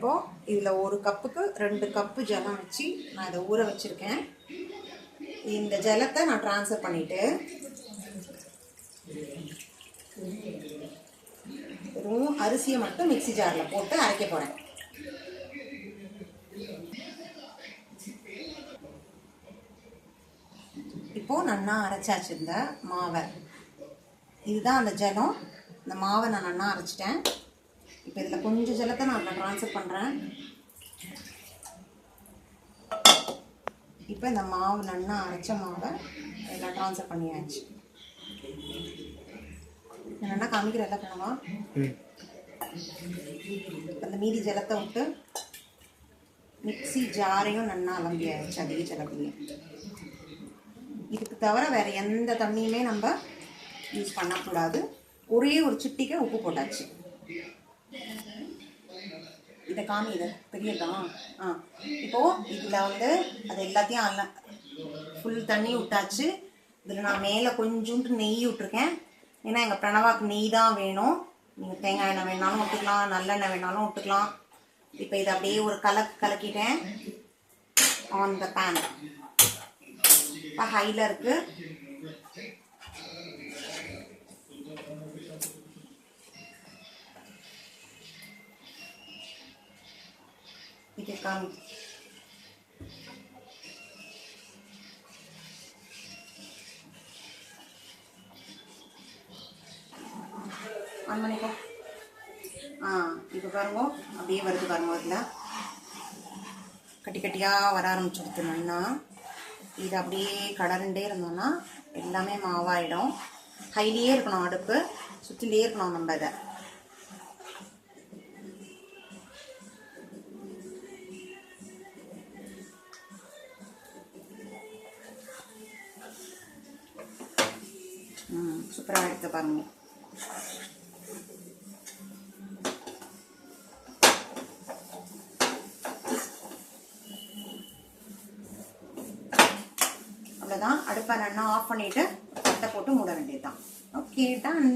இப்போது இதில் ஒரு கப்புக்கு ரெண்டு கப்பு ஜலம் வச்சு நான் இதை ஊற வச்சுருக்கேன். இந்த ஜலத்தை நான் ட்ரான்ஸ்ஃபர் பண்ணிவிட்டு வெறும் அரிசியை மட்டும் மிக்ஸி ஜாரில் போட்டு அரைக்க போகிறேன் இப்போது நன்னா அரைச்சாச்சு இந்த மாவை. இதுதான் அந்த ஜலம். இந்த மாவை நான் நன்னா அரைச்சிட்டேன். இப்போ இதில் கொஞ்சம் ஜலத்தை நான் அதில் ட்ரான்ஸ்ஃபர் பண்ணுறேன் இப்போ இந்த மாவு நன்னா அரைச்ச மாவை இதில் ட்ரான்ஸ்ஃபர் பண்ணியாச்சு. நல்லா காமிக்கிற எல்லாம் பண்ணுவா? அந்த மீதி ஜலத்தை விட்டு மிக்ஸி ஜாரையும் நன்னா அலம்பியாச்சு அதே ஜலத்தையும் இதுக்கு தவிர வேறு எந்த தண்ணியுமே நம்ம யூஸ் பண்ணக்கூடாது. ஒரே ஒரு சிட்டிக்கை உப்பு போட்டாச்சு. இதை காமி இதை பெரியதா? ஆ. இப்போது இதில் வந்து அது எல்லாத்தையும் அல்ல ஃபுல் தண்ணி விட்டாச்சு. இதில் நான் மேலே கொஞ்சோண்டு நெய் விட்ருக்கேன் ஏன்னா எங்கள் பிரணவாக்கு நெய் தான் வேணும். நீங்கள் தேங்காய் எண்ணெய் வேணாலும் விட்டுக்கலாம் நல்லெண்ணெய் வேணாலும் விட்டுக்கலாம். இப்போ இதை அப்படியே ஒரு கலக்கு கலக்கிட்டேன். ஆன் த பேன் இப்போ ஹையில் இருக்குது இது காமி ஆன் பண்ணிக்கோ ஆ இப்போ பாருங்க. அப்படியே வருது பாருங்க அதில். கட்டி கட்டியாக வர ஆரம்பிச்சுடுத்துனோம்னா இது அப்படியே கடருண்டே இருந்தோம்னா எல்லாமே மாவாயிடும். ஹைலியே இருக்கணும் அடுப்பு. சுற்றிலே இருக்கணும் நம்ம இதை. சூப்பராக எடுத்து பாருங்க அவ்வளோதான் அடுப்பை நல்லா ஆஃப் பண்ணிவிட்டு பட்டை போட்டு மூட வேண்டியது தான் ஓகே டன்